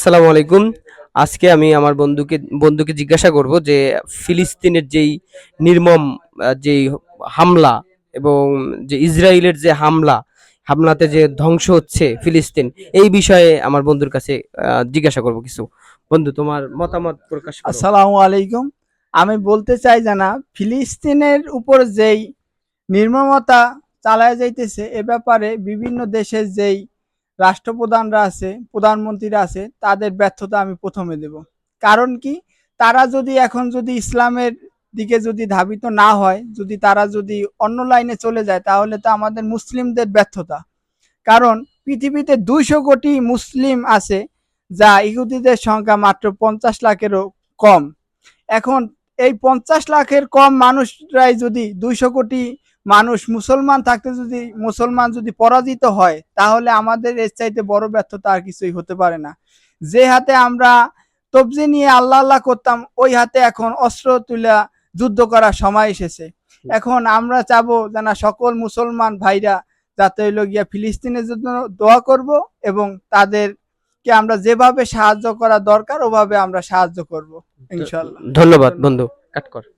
আসসালামু আলাইকুম। আজকে আমি আমার বন্ধুকে বন্ধুকে জিজ্ঞাসা করব যে ফিলিস্তিনের যেই নির্মম যেই হামলা এবং যে ইসরায়েলের যে হামলা, হামলাতে যে ধ্বংস হচ্ছে ফিলিস্তিন, এই বিষয়ে আমার বন্ধুর কাছে জিজ্ঞাসা করব কিছু। বন্ধু, তোমার মতামত প্রকাশ আসসালামু আলাইকুম। আমি বলতে চাই জানা, ফিলিস্তিনের উপর যেই নির্মমতা চালায় যাইতেছে, এ ব্যাপারে বিভিন্ন দেশের যেই রাষ্ট্রপ্রধানরা আছে, প্রধানমন্ত্রীরা আছে, তাদের ব্যর্থতা আমি প্রথমে দেব। কারণ কি? তারা যদি এখন যদি ইসলামের দিকে যদি ধাবিত না হয়, যদি তারা যদি অন্য লাইনে চলে যায়, তাহলে তো আমাদের মুসলিমদের ব্যর্থতা। কারণ পৃথিবীতে দুইশো কোটি মুসলিম আছে, যা ইহুদিদের সংখ্যা মাত্র পঞ্চাশ লাখেরও কম। এখন এই পঞ্চাশ লাখের কম মানুষরাই যদি দুইশো কোটি মানুষ মুসলমান থাকতে যদি মুসলমান যদি পরাজিত হয় তাহলে আমাদের এর চাইতে বড় ব্যর্থতা আর কিছুই হতে পারে না। যে হাতে আমরা তবজি নিয়ে আল্লাহ আল্লাহ করতাম ওই হাতে এখন অস্ত্র তুলা যুদ্ধ করার সময় এসেছে। এখন আমরা চাবো যেন সকল মুসলমান ভাইরা যাতে হইল গিয়া ফিলিস্তিনের জন্য দোয়া করব এবং তাদেরকে আমরা যেভাবে সাহায্য করা দরকার ওভাবে আমরা সাহায্য করব ইনশাল্লাহ ধন্যবাদ বন্ধু। কাট কর।